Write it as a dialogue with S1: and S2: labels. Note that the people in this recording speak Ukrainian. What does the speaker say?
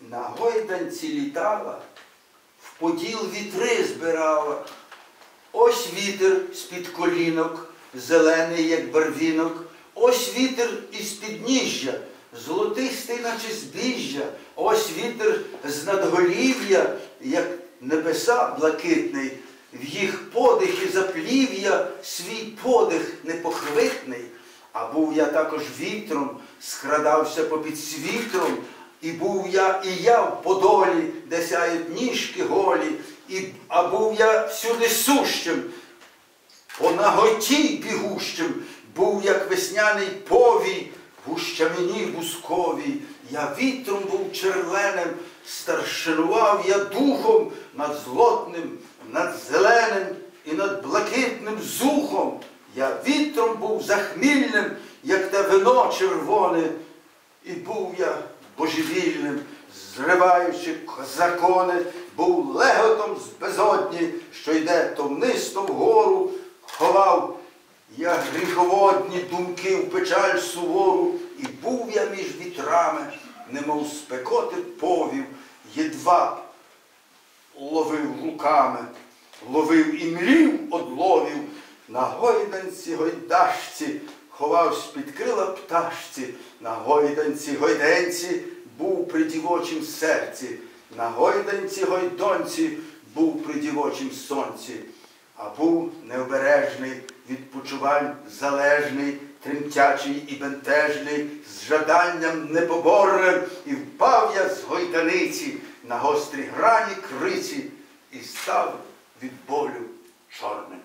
S1: на гойданці літала, в поділ вітри збирала. Ось вітер з-під колінок, зелений, як барвінок, ось вітер із підніжжя, золотистий, наче збіжжя, ось вітер з надголів'я, як небеса блакитний, в їх подихі заплів'я свій подих непохвитний. А був я також вітром, скрадався попід світром, і був я, і я в подолі, де сяють ніжки голі, і, а був я всюди сущим, по наготі бігущим, був як весняний повій, гущамині бусковій. Я вітром був червленим, старшинував я духом над злотним, над зеленим і над блакитним зухом. Я вітром був захмільним, як те вино червоне, і був я божевільним, зриваючи закони, був леготом з безодні, що йде то вниз, то вгору, ховав я гріховодні думки в печаль сувору, і був я між вітрами, немов спекоти повів, єдва ловив руками, ловив і мрів одловів, на гойданці гойдашці, ховав з-під крила пташці, на гойданці гойденці був при дівочім серці, на гойданці гойдонці був при дівочім сонці, а був необережний, від почувань залежний, тремтячий і бентежний, з жаданням непоборним, і впав я з гойданиці на гострі грані криці і став від болю чорним.